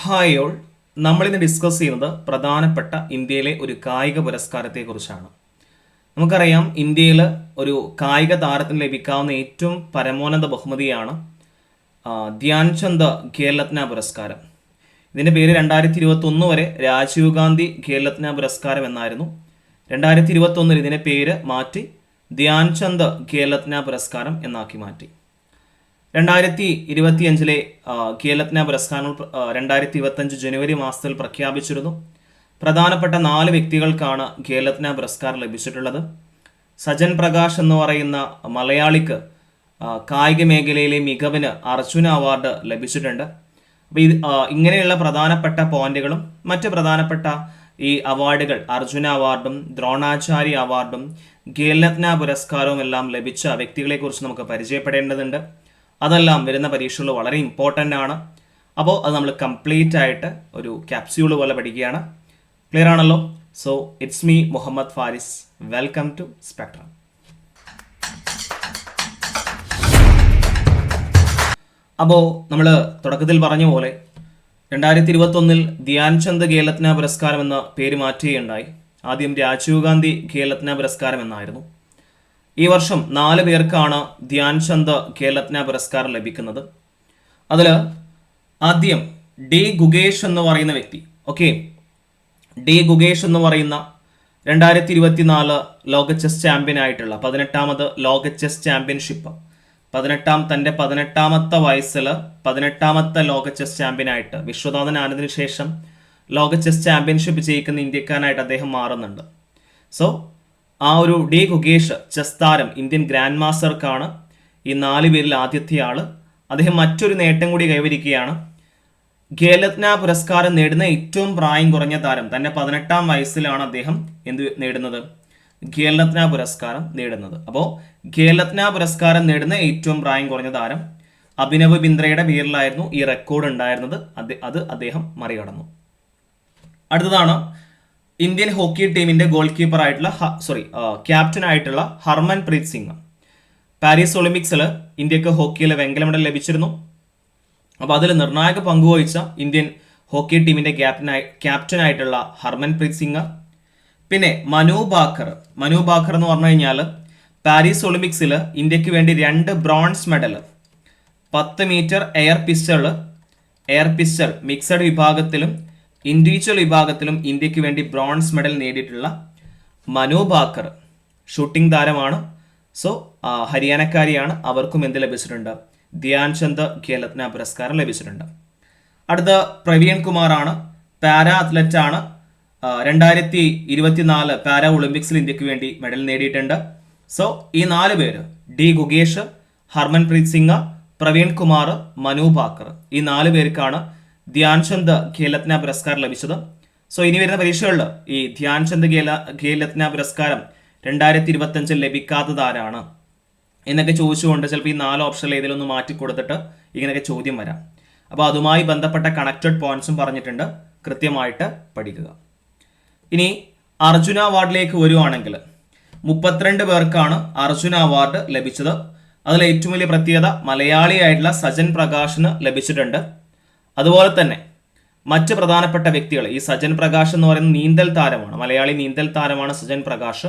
Hi all നമ്മളിന്ന് discuss ചെയ്യുന്നത് പ്രധാനപ്പെട്ട ഇന്ത്യയിലെ ഒരു കായിക പുരസ്കാരത്തെക്കുറിച്ചാണ്. നമുക്കറിയാം ഇന്ത്യയിൽ ഒരു കായിക താരത്തിന് ലഭിക്കാവുന്ന ഏറ്റവും പരമോന്നത ബഹുമതിയാണ് ധ്യാൻചന്ദ് ധ്യാൻ ചന്ദ് ഖേൽരത്ന പുരസ്കാരം. ഇതിന്റെ പേര് രണ്ടായിരത്തി ഇരുപത്തൊന്ന് വരെ രാജീവ് ഗാന്ധി ഖേൽരത്ന പുരസ്കാരം എന്നായിരുന്നു. രണ്ടായിരത്തി ഇരുപത്തൊന്നിൽ ഇതിന്റെ പേര് മാറ്റി ധ്യാൻചന്ദ് ഖേൽരത്ന പുരസ്കാരം എന്നാക്കി മാറ്റി. രണ്ടായിരത്തി ഇരുപത്തിയഞ്ചിലെ ഖേലത്ന പുരസ്കാരങ്ങൾ ആ, രണ്ടായിരത്തി ഇരുപത്തഞ്ച് ജനുവരി മാസത്തിൽ പ്രഖ്യാപിച്ചിരുന്നു. പ്രധാനപ്പെട്ട നാല് വ്യക്തികൾക്കാണ് ഖേലത്ന പുരസ്കാരം ലഭിച്ചിട്ടുള്ളത്. സജൻ പ്രകാശ് എന്ന് പറയുന്ന മലയാളിക്ക് കായിക മേഖലയിലെ മികവിന് അർജുന അവാർഡ് ലഭിച്ചിട്ടുണ്ട്. അപ്പോൾ ഇത് ഇങ്ങനെയുള്ള പ്രധാനപ്പെട്ട പോയിന്റുകളും മറ്റ് പ്രധാനപ്പെട്ട ഈ അവാർഡുകൾ അർജുന അവാർഡും ദ്രോണാചാര്യ അവാർഡും ഖേൽരത്ന പുരസ്കാരവും എല്ലാം ലഭിച്ച വ്യക്തികളെക്കുറിച്ച് നമുക്ക് പരിചയപ്പെടേണ്ടതുണ്ട്. അതെല്ലാം വരുന്ന പരീക്ഷകൾ വളരെ ഇമ്പോർട്ടന്റ് ആണ്. അപ്പോൾ അത് നമ്മൾ കംപ്ലീറ്റ് ആയിട്ട് ഒരു ക്യാപ്സ്യൂൾ പോലെ പഠിക്കുകയാണ്. ക്ലിയർ ആണല്ലോ? So it's me Muhammad Faris welcome to Spectrum അപ്പോൾ നമ്മൾ തുടക്കത്തിൽ പറഞ്ഞ പോലെ രണ്ടായിരത്തി ഇരുപത്തൊന്നിൽ ധ്യാൻചന്ദ് ഖേലത്ന പുരസ്കാരം എന്ന പേര് മാറ്റുകയുണ്ടായി. ആദ്യം രാജീവ് ഗാന്ധി ഖേലത്ന പുരസ്കാരം എന്നായിരുന്നു. ഈ വർഷം നാല് പേർക്കാണ് ധ്യാൻ ചന്ദ് ഖേലത്ന പുരസ്കാരം ലഭിക്കുന്നത്. അതിൽ ആദ്യം ഡി ഗുഗേഷ് എന്ന് പറയുന്ന വ്യക്തി ഓക്കെ ഡി ഗുഗേഷ് എന്ന് പറയുന്ന രണ്ടായിരത്തി ഇരുപത്തിനാല് ലോക ചെസ് ചാമ്പ്യൻ ആയിട്ടുള്ള പതിനെട്ടാമത് ലോക ചെസ് ചാമ്പ്യൻഷിപ്പ് പതിനെട്ടാം തന്റെ പതിനെട്ടാമത്തെ വയസ്സിൽ പതിനെട്ടാമത്തെ ലോക ചെസ് ചാമ്പ്യനായിട്ട് വിശ്വനാഥൻ ആനന്ദിന് ശേഷം ലോക ചെസ് ചാമ്പ്യൻഷിപ്പ് ജയിക്കുന്ന ഇന്ത്യക്കാരനായിട്ട് അദ്ദേഹം മാറുന്നുണ്ട്. സോ ആ ഒരു ഡി കുകേഷ് ചെസ് താരം ഇന്ത്യൻ ഗ്രാൻഡ് മാസ്റ്റർക്കാണ് ഈ നാല് പേരിൽ ആദ്യത്തെ ആൾ. അദ്ദേഹം മറ്റൊരു നേട്ടം കൂടി കൈവരിക്കുകയാണ്. ഖേലത്ന പുരസ്കാരം നേടുന്ന ഏറ്റവും പ്രായം കുറഞ്ഞ താരം തന്നെ പതിനെട്ടാം വയസ്സിലാണ് അദ്ദേഹം എന്ത് നേടുന്നത്? ഖേലത്ന പുരസ്കാരം നേടുന്നത്. അപ്പോൾ ഖേലത്ന പുരസ്കാരം നേടുന്ന ഏറ്റവും പ്രായം കുറഞ്ഞ താരം അഭിനവ് ബിന്ദ്രയുടെ പേരിലായിരുന്നു ഈ റെക്കോർഡ് ഉണ്ടായിരുന്നത്. അത് അദ്ദേഹം മറികടന്നു. അടുത്തതാണ് ഇന്ത്യൻ ഹോക്കി ടീമിന്റെ ഗോൾ കീപ്പർ ആയിട്ടുള്ള സോറി ക്യാപ്റ്റൻ ആയിട്ടുള്ള ഹർമൻ പ്രീത് സിംഗ്. പാരീസ് ഒളിമ്പിക്സിൽ ഇന്ത്യയ്ക്ക് ഹോക്കിയിൽ വെങ്കല മെഡൽ ലഭിച്ചിരുന്നു. അപ്പോൾ അതിൽ നിർണായക പങ്കുവഹിച്ച ഇന്ത്യൻ ഹോക്കി ടീമിന്റെ ക്യാപ്റ്റനായി ക്യാപ്റ്റനായിട്ടുള്ള ഹർമൻപ്രീത് സിംഗ്. പിന്നെ മനു ബാക്കർ. മനു ബാക്കർ എന്ന് പറഞ്ഞു കഴിഞ്ഞാൽ പാരീസ് ഒളിമ്പിക്സിൽ ഇന്ത്യയ്ക്ക് വേണ്ടി രണ്ട് ബ്രോൺസ് മെഡൽ പത്ത് metre air pistol air pistol mixed വിഭാഗത്തിലും ഇൻഡിവിജ്വൽ വിഭാഗത്തിലും ഇന്ത്യയ്ക്ക് വേണ്ടി ബ്രോൺസ് മെഡൽ നേടിയിട്ടുള്ള മനു ബാക്കർ ഷൂട്ടിംഗ് താരമാണ്. സോ ഹരിയാനക്കാരിയാണ്. അവർക്കും എന്ത് ലഭിച്ചിട്ടുണ്ട്? ധ്യാൻ ചന്ദ് ഖേലത്ന പുരസ്കാരം ലഭിച്ചിട്ടുണ്ട്. അടുത്ത പ്രവീൺ കുമാറാണ്. പാര അത്ലറ്റ് ആണ്. രണ്ടായിരത്തി ഇരുപത്തിനാല് പാരാ ഒളിമ്പിക്സിൽ ഇന്ത്യയ്ക്ക് വേണ്ടി മെഡൽ നേടിയിട്ടുണ്ട്. സോ ഈ നാല് പേര് ഡി ഗുഗേഷ് ഹർമൻപ്രീത് സിംഗ് പ്രവീൺ കുമാർ മനു ഭാക്കർ ഈ നാല് പേർക്കാണ് ധ്യാൻ ചന്ദ് ഖേലത്ന പുരസ്കാരം ലഭിച്ചത്. സോ ഇനി വരുന്ന പരീക്ഷകളിൽ ഈ ധ്യാൻചന്ദ് ഖേല ഖേലത്ന പുരസ്കാരം രണ്ടായിരത്തി ഇരുപത്തഞ്ചിൽ ലഭിക്കാത്തത് ആരാണ് എന്നൊക്കെ ചോദിച്ചുകൊണ്ട് ചിലപ്പോൾ ഈ നാല് ഓപ്ഷനിൽ ഏതെങ്കിലും ഒന്ന് മാറ്റി കൊടുത്തിട്ട് ഇങ്ങനെയൊക്കെ ചോദ്യം വരാം. അപ്പോൾ അതുമായി ബന്ധപ്പെട്ട കണക്റ്റഡ് പോയിന്റ്സും പറഞ്ഞിട്ടുണ്ട്. കൃത്യമായിട്ട് പഠിക്കുക. ഇനി അർജുന അവാർഡിലേക്ക് വരുവാണെങ്കിൽ മുപ്പത്തിരണ്ട് പേർക്കാണ് അർജുന അവാർഡ് ലഭിച്ചത്. അതിൽ ഏറ്റവും വലിയ പ്രത്യേകത മലയാളിയായിട്ടുള്ള സജൻ പ്രകാശിന് ലഭിച്ചിട്ടുണ്ട്. അതുപോലെ തന്നെ മറ്റ് പ്രധാനപ്പെട്ട വ്യക്തികൾ ഈ സജൻ പ്രകാശ് എന്ന് പറയുന്ന നീന്തൽ താരമാണ് മലയാളി നീന്തൽ താരമാണ് സജൻ പ്രകാശ്.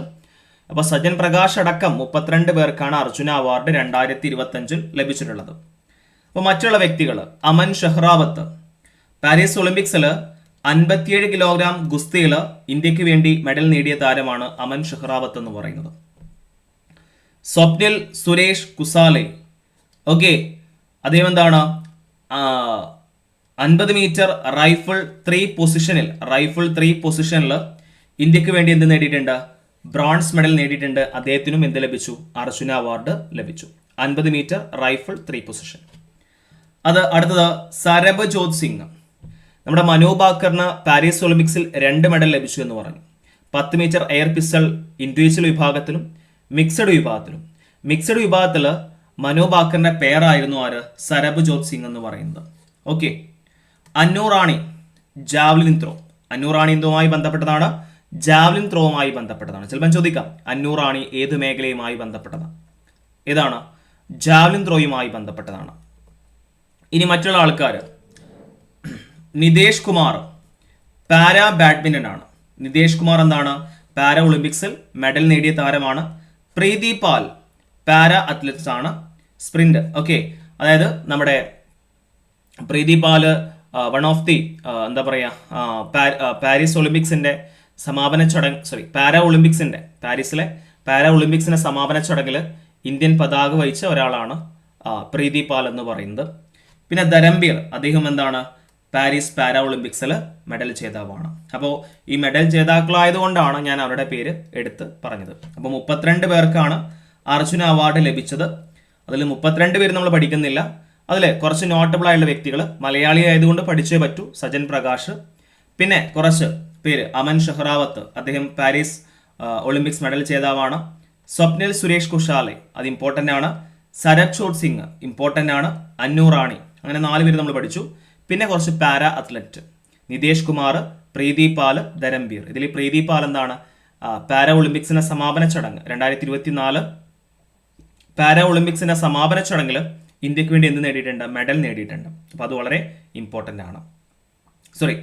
അപ്പോൾ സജൻ പ്രകാശ് അടക്കം മുപ്പത്തിരണ്ട് പേർക്കാണ് അർജുന അവാർഡ് രണ്ടായിരത്തി ഇരുപത്തഞ്ചിൽ ലഭിച്ചിട്ടുള്ളത്. അപ്പോൾ മറ്റുള്ള വ്യക്തികൾ അമൻ ഷെഹ്റാവത്ത് പാരീസ് ഒളിമ്പിക്സിൽ അൻപത്തിയേഴ് കിലോഗ്രാം ഗുസ്തിയിൽ ഇന്ത്യയ്ക്ക് വേണ്ടി മെഡൽ നേടിയ താരമാണ് അമൻ ഷെഹ്റാവത്ത് എന്ന് പറയുന്നത്. സ്വപ്നിൽ സുരേഷ് കുസാലെ. ഓക്കെ അദ്ദേഹം എന്താണ്? അൻപത് മീറ്റർ റൈഫിൾ ത്രീ പൊസിഷനിൽ റൈഫിൾ ത്രീ പൊസിഷനിൽ ഇന്ത്യയ്ക്ക് വേണ്ടി എന്ത് നേടിയിട്ടുണ്ട്? ബ്രോൺസ് മെഡൽ നേടിയിട്ടുണ്ട്. അദ്ദേഹത്തിനും എന്ത് ലഭിച്ചു? അർജുന അവാർഡ് ലഭിച്ചു. അൻപത് മീറ്റർ റൈഫിൾ ത്രീ പൊസിഷൻ. അത് അടുത്തത് സരബജോത് സിംഗ്. നമ്മുടെ മനോഭാക്കറിന് പാരീസ് ഒളിമ്പിക്സിൽ രണ്ട് മെഡൽ ലഭിച്ചു എന്ന് പറഞ്ഞു. പത്ത് മീറ്റർ എയർ പിസ്റ്റൾ ഇൻഡിവിജ്വൽ വിഭാഗത്തിലും മിക്സഡ് വിഭാഗത്തിലും. മിക്സഡ് വിഭാഗത്തിൽ മനോഭാക്കറിന്റെ പേരായിരുന്നു ആര്? സരബജോത് സിംഗ് എന്ന് പറയുന്നത്. Okay. Annu Rani javelin throw. Annu Rani എന്തുമായി ബന്ധപ്പെട്ടതാണ്? ജാവ്ലിൻ ത്രോവുമായി ബന്ധപ്പെട്ടതാണ്. ചിലപ്പം ചോദിക്കാം അന്നൂറാണി ഏത് മേഖലയുമായി ബന്ധപ്പെട്ടതാണ്? ഏതാണ്? ജാവ്ലിൻ ത്രോയുമായി ബന്ധപ്പെട്ടതാണ്. ഇനി മറ്റുള്ള ആൾക്കാർ നിതേഷ് കുമാർ പാരാ ബാഡ്മിന്റൺ ആണ് നിതേഷ് കുമാർ എന്താണ്? പാരാ ഒളിമ്പിക്സിൽ മെഡൽ നേടിയ താരമാണ് പ്രീതി പാൽ. പാരാ അത്ലറ്റ്സ് ആണ് സ്പ്രിന്റ്. ഓക്കെ അതായത് നമ്മുടെ പ്രീതി പാൽ വൺ ഓഫ് ദി എന്താ പറയുക പാരീസ് ഒളിമ്പിക്സിന്റെ സമാപന ചടങ്ങ് സോറി പാര ഒളിമ്പിക്സിന്റെ പാരീസിലെ പാര ഒളിമ്പിക്സിന്റെ സമാപന ചടങ്ങിൽ ഇന്ത്യൻ പതാക വഹിച്ച ഒരാളാണ് പ്രീതി പാൽ എന്ന് പറയുന്നത്. പിന്നെ ധരംബീർ അദ്ദേഹം എന്താണ്? പാരീസ് പാര ഒളിമ്പിക്സിൽ മെഡൽ ജേതാവാണ്. അപ്പോൾ ഈ മെഡൽ ജേതാക്കളായതുകൊണ്ടാണ് ഞാൻ അവരുടെ പേര് എടുത്ത് പറഞ്ഞത്. അപ്പോൾ മുപ്പത്തിരണ്ട് പേർക്കാണ് അർജുന അവാർഡ് ലഭിച്ചത്. അതിൽ മുപ്പത്തിരണ്ട് പേര് നമ്മൾ പഠിക്കുന്നില്ല. അതിൽ കുറച്ച് നോട്ടബിൾ ആയിട്ടുള്ള വ്യക്തികൾ മലയാളി ആയതുകൊണ്ട് പഠിച്ചേ പറ്റൂ. സജൻ പ്രകാശ്. പിന്നെ കുറച്ച് പേര് അമൻ ഷെഹ്റാവത്ത്. അദ്ദേഹം പാരീസ് ഒളിമ്പിക്സ് മെഡൽ ജേതാവാണ് സ്വപ്നിൽ സുരേഷ് കുഷാലെ അത് ഇമ്പോർട്ടന്റ് ആണ്. സരക്ഷോട് സിംഗ് ഇമ്പോർട്ടന്റ് ആണ്. അന്നു റാണി. അങ്ങനെ നാല് പേര് നമ്മൾ പഠിച്ചു. പിന്നെ കുറച്ച് പാരാ അത്ലറ്റ്. നിതേഷ് കുമാർ പ്രീതി പാൽ ധരംബീർ. ഇതിൽ പ്രീതി പാൽ എന്താണ്? പാര ഒളിമ്പിക്സിന്റെ സമാപന ചടങ്ങ്. രണ്ടായിരത്തി ഇരുപത്തി നാല് പാരാ ഒളിമ്പിക്സിന്റെ സമാപന ചടങ്ങിൽ ഇന്ത്യയ്ക്ക് വേണ്ടി എന്ത് നേടിയിട്ടുണ്ട്? മെഡൽ നേടിയിട്ടുണ്ട്. അപ്പോൾ അത് വളരെ ഇമ്പോർട്ടന്റ് ആണ്. സോറി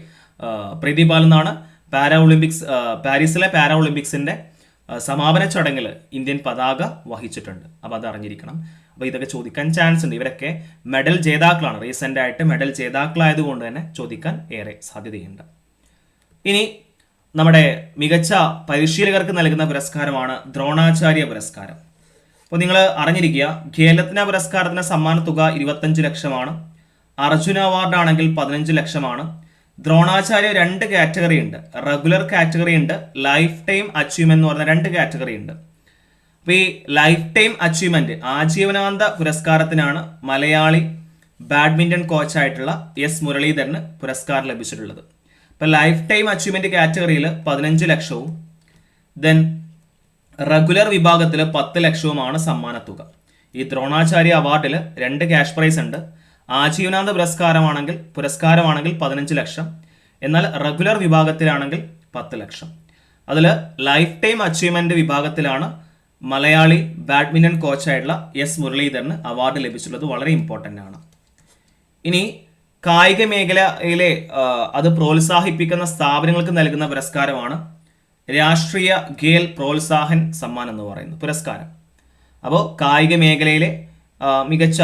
പ്രീതി പാൽ എന്നാണ് പാരാ ഒളിമ്പിക്സ് പാരീസിലെ പാരാ ഒളിമ്പിക്സിന്റെ സമാപന ചടങ്ങിൽ ഇന്ത്യൻ പതാക വഹിച്ചിട്ടുണ്ട്. അപ്പോൾ അത് അറിഞ്ഞിരിക്കണം. അപ്പോൾ ഇതൊക്കെ ചോദിക്കാൻ ചാൻസ് ഉണ്ട്. ഇവരൊക്കെ മെഡൽ ജേതാക്കളാണ്. റീസെന്റ് ആയിട്ട് മെഡൽ ജേതാക്കളായതുകൊണ്ട് തന്നെ ചോദിക്കാൻ ഏറെ സാധ്യതയുണ്ട്. ഇനി നമ്മുടെ മികച്ച പരിശീലകർക്ക് നൽകുന്ന പുരസ്കാരമാണ് ദ്രോണാചാര്യ പുരസ്കാരം. അപ്പോൾ നിങ്ങൾ അറിഞ്ഞിരിക്കുക ഖേലത്ന പുരസ്കാരത്തിന് സമ്മാന തുക ഇരുപത്തഞ്ച് ലക്ഷമാണ് അർജുന അവാർഡ് ആണെങ്കിൽ പതിനഞ്ച് ലക്ഷമാണ് ദ്രോണാചാര്യ രണ്ട് കാറ്റഗറി ഉണ്ട് റെഗുലർ കാറ്റഗറി ഉണ്ട് ലൈഫ് ടൈം അച്ചീവ്മെന്റ് എന്ന് പറഞ്ഞ രണ്ട് കാറ്റഗറി ഉണ്ട്. അപ്പോൾ ഈ ലൈഫ് ടൈം അച്ചീവ്മെന്റ് ആജീവനാന്ത പുരസ്കാരത്തിനാണ് മലയാളി ബാഡ്മിന്റൺ കോച്ചായിട്ടുള്ള എസ് മുരളീധരന് പുരസ്കാരം ലഭിച്ചിട്ടുള്ളത്. അപ്പോൾ ലൈഫ് ടൈം അച്ചീവ്മെന്റ് കാറ്റഗറിയിൽ പതിനഞ്ച് ലക്ഷവും ദെൻ റെഗുലർ വിഭാഗത്തിൽ പത്ത് ലക്ഷവുമാണ് സമ്മാനത്തുക ഈ ദ്രോണാചാര്യ അവാർഡിൽ രണ്ട് ക്യാഷ് പ്രൈസ് ഉണ്ട്. ആജീവനാന്ത പുരസ്കാരമാണെങ്കിൽ പുരസ്കാരമാണെങ്കിൽ പതിനഞ്ച് ലക്ഷം. എന്നാൽ റെഗുലർ വിഭാഗത്തിലാണെങ്കിൽ പത്ത് ലക്ഷം. അതിൽ ലൈഫ് ടൈം അച്ചീവ്മെന്റ് വിഭാഗത്തിലാണ് മലയാളി ബാഡ്മിന്റൺ കോച്ചായിട്ടുള്ള എസ് മുരളീധരന് അവാർഡ് ലഭിച്ചിട്ടുള്ളത് വളരെ ഇമ്പോർട്ടന്റ് ആണ്. ഇനി കായിക മേഖലയിലെ അത് പ്രോത്സാഹിപ്പിക്കുന്ന സ്ഥാപനങ്ങൾക്ക് നൽകുന്ന പുരസ്കാരമാണ് രാഷ്ട്രീയ ഖേൽ പ്രോത്സാഹൻ സമ്മാൻ എന്ന് പറയുന്നു. പുരസ്കാരം. അപ്പോൾ കായിക മേഖലയിലെ മികച്ച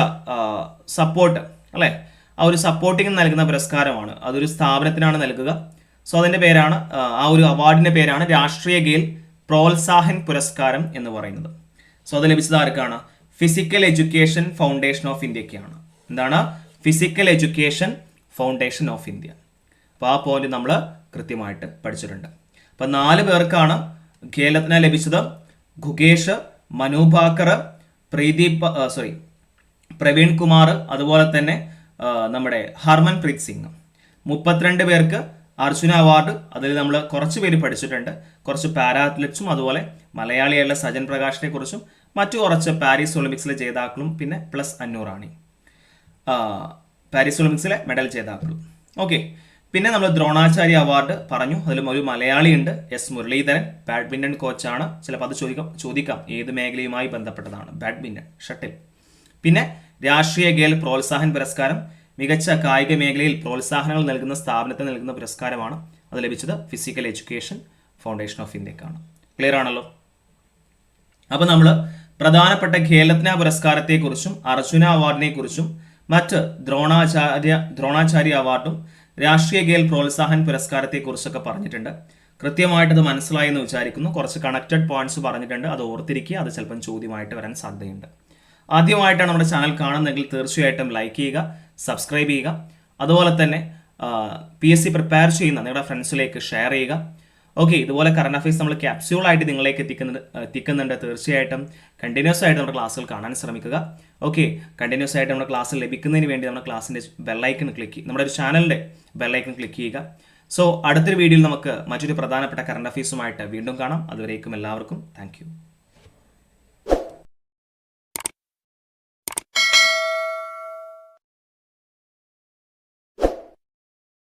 സപ്പോർട്ട് അല്ലേ? ആ ഒരു സപ്പോർട്ടിങ് നൽകുന്ന പുരസ്കാരമാണ്. അതൊരു സ്ഥാപനത്തിനാണ് നൽകുക. സോ അതിന്റെ പേരാണ് ആ, ഒരു അവാർഡിന്റെ പേരാണ് രാഷ്ട്രീയ ഖേൽ പ്രോത്സാഹൻ പുരസ്കാരം എന്ന് പറയുന്നത്. സോ അത് ലഭിച്ചത് ആർക്കാണ്? ഫിസിക്കൽ എഡ്യൂക്കേഷൻ ഫൗണ്ടേഷൻ ഓഫ് ഇന്ത്യക്കാണ് എന്താണ്? Physical education foundation of India അപ്പോൾ ആ പോയിന്റ് നമ്മൾ കൃത്യമായിട്ട് പഠിച്ചിട്ടുണ്ട്. അപ്പം നാല് പേർക്കാണ് ഖേലത്തിന് ലഭിച്ചത്. ഗുഗേഷ് മനുഭാക്കർ പ്രീദീപ് സോറി പ്രവീൺ കുമാർ അതുപോലെ തന്നെ നമ്മുടെ ഹർമൻ പ്രീത് സിംഗ്. മുപ്പത്തിരണ്ട് പേർക്ക് അർജുന അവാർഡ്. അതിൽ നമ്മൾ കുറച്ച് പേര് പഠിച്ചിട്ടുണ്ട്. കുറച്ച് പാരാ അത്ലറ്റ്സും അതുപോലെ മലയാളിയായുള്ള സജൻ പ്രകാശിനെ കുറിച്ചും മറ്റു കുറച്ച് പാരീസ് ഒളിമ്പിക്സിലെ ജേതാക്കളും പിന്നെ പ്ലസ് അന്നൂറാണി. പാരീസ് ഒളിമ്പിക്സിലെ മെഡൽ ജേതാക്കളും. ഓക്കെ. പിന്നെ നമ്മൾ ദ്രോണാചാര്യ അവാർഡ് പറഞ്ഞു. അതിലും ഒരു മലയാളിയുണ്ട് എസ് മുരളീധരൻ. ബാഡ്മിന്റൺ കോച്ചാണ് ചിലപ്പോൾ അത് ചോദിക്കാം ചോദിക്കാം. ഏത് മേഖലയുമായി ബന്ധപ്പെട്ടതാണ്? ബാഡ്മിന്റൺ ഷട്ടിൽ പിന്നെ രാഷ്ട്രീയ ഗേൽ പ്രോത്സാഹൻ പുരസ്കാരം. മികച്ച കായിക മേഖലയിൽ പ്രോത്സാഹനങ്ങൾ നൽകുന്ന സ്ഥാപനത്തിന് നൽകുന്ന പുരസ്കാരമാണ് അത് ലഭിച്ചത് ഫിസിക്കൽ എഡ്യൂക്കേഷൻ ഫൗണ്ടേഷൻ ഓഫ് ഇന്ത്യക്കാണ് ക്ലിയർ ആണല്ലോ? അപ്പോൾ നമ്മൾ പ്രധാനപ്പെട്ട ഖേലത്ന പുരസ്കാരത്തെക്കുറിച്ചും അർജുന അവാർഡിനെക്കുറിച്ചും മറ്റ് ദ്രോണാചാര്യ ദ്രോണാചാര്യ അവാർഡും രാഷ്ട്രീയ ഗേൽ പ്രോത്സാഹൻ പുരസ്കാരത്തെക്കുറിച്ചൊക്കെ പറഞ്ഞിട്ടുണ്ട്. കൃത്യമായിട്ട് അത് മനസ്സിലായി എന്ന് വിചാരിക്കുന്നു. കുറച്ച് കണക്റ്റഡ് പോയിന്റ്സ് പറഞ്ഞിട്ടുണ്ട്. അത് ഓർത്തിരിക്കുക. അത് ചിലപ്പം ചോദ്യമായിട്ട് വരാൻ സാധ്യതയുണ്ട്. ആദ്യമായിട്ടാണ് നമ്മുടെ ചാനൽ കാണുന്നതെങ്കിൽ തീർച്ചയായിട്ടും ലൈക്ക് ചെയ്യുക സബ്സ്ക്രൈബ് ചെയ്യുക. അതുപോലെ തന്നെ പി എസ് സി പ്രിപ്പയർ ചെയ്യുന്ന നിങ്ങളുടെ ഫ്രണ്ട്സിലേക്ക് ഷെയർ ചെയ്യുക. ഓക്കെ ഇതുപോലെ കറണ്ട് അഫയേഴ്സ് നമ്മൾ ക്യാപ്സ്യൂളായിട്ട് നിങ്ങളേക്ക് എത്തിക്കുന്നുണ്ട് എത്തിക്കുന്നുണ്ട്. തീർച്ചയായിട്ടും കണ്ടിന്യൂസ് ആയിട്ട് നമ്മുടെ ക്ലാസ്സുകൾ കാണാൻ ശ്രമിക്കുക. ഓക്കെ കണ്ടിന്യൂസ് ആയിട്ട് നമ്മുടെ ക്ലാസ്സിൽ ലഭിക്കുന്നതിന് വേണ്ടി നമ്മുടെ ക്ലാസ്സിന്റെ ബെല്ലൈക്കൺ ക്ലിക്ക് നമ്മുടെ ഒരു ചാനലിന്റെ ബെല്ലൈക്കൺ ക്ലിക്ക് ചെയ്യുക. സോ അടുത്തൊരു വീഡിയോയിൽ നമുക്ക് മറ്റൊരു പ്രധാനപ്പെട്ട കറണ്ട് അഫയേഴ്സുമായിട്ട് വീണ്ടും കാണാം. അതുവരേക്കും എല്ലാവർക്കും താങ്ക്